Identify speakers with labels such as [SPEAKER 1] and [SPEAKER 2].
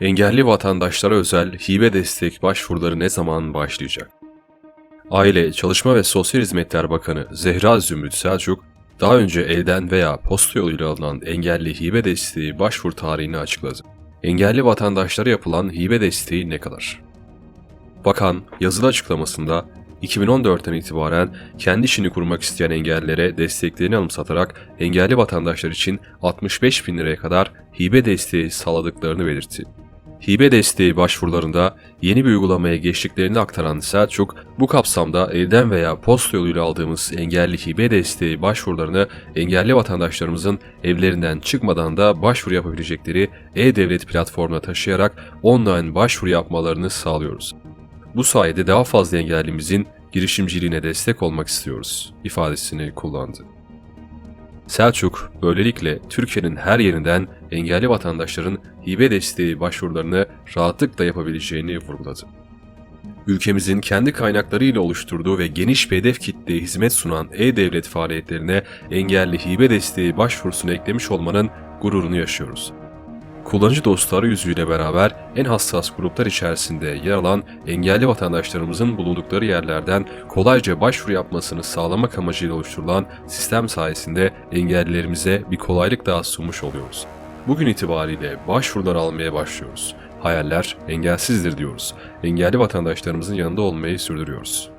[SPEAKER 1] Engelli vatandaşlara özel hibe destek başvuruları ne zaman başlayacak? Aile, Çalışma ve Sosyal Hizmetler Bakanı Zehra Zümrüt Selçuk, daha önce elden veya posta yoluyla alınan engelli hibe desteği başvuru tarihini açıkladı. Engelli vatandaşlara yapılan hibe desteği ne kadar? Bakan yazılı açıklamasında 2014'ten itibaren kendi işini kurmak isteyen engellilere desteklerini anımsatarak engelli vatandaşlar için 65 bin liraya kadar hibe desteği sağladıklarını belirtti. Hibe desteği başvurularında yeni bir uygulamaya geçtiklerini aktaran Selçuk, bu kapsamda elden veya posta yoluyla aldığımız engelli hibe desteği başvurularını engelli vatandaşlarımızın evlerinden çıkmadan da başvuru yapabilecekleri e-devlet platformuna taşıyarak online başvuru yapmalarını sağlıyoruz. Bu sayede daha fazla engellimizin girişimciliğine destek olmak istiyoruz ifadesini kullandı. Selçuk, böylelikle Türkiye'nin her yerinden engelli vatandaşların hibe desteği başvurularını rahatlıkla yapabileceğini vurguladı. Ülkemizin kendi kaynaklarıyla oluşturduğu ve geniş bir hedef kitleye hizmet sunan e-devlet faaliyetlerine engelli hibe desteği başvurusunu eklemiş olmanın gururunu yaşıyoruz. Kullanıcı dostu arayüzüyle beraber en hassas gruplar içerisinde yer alan engelli vatandaşlarımızın bulundukları yerlerden kolayca başvuru yapmasını sağlamak amacıyla oluşturulan sistem sayesinde engellilerimize bir kolaylık daha sunmuş oluyoruz. Bugün itibariyle başvurular almaya başlıyoruz. Hayaller engelsizdir diyoruz. Engelli vatandaşlarımızın yanında olmayı sürdürüyoruz.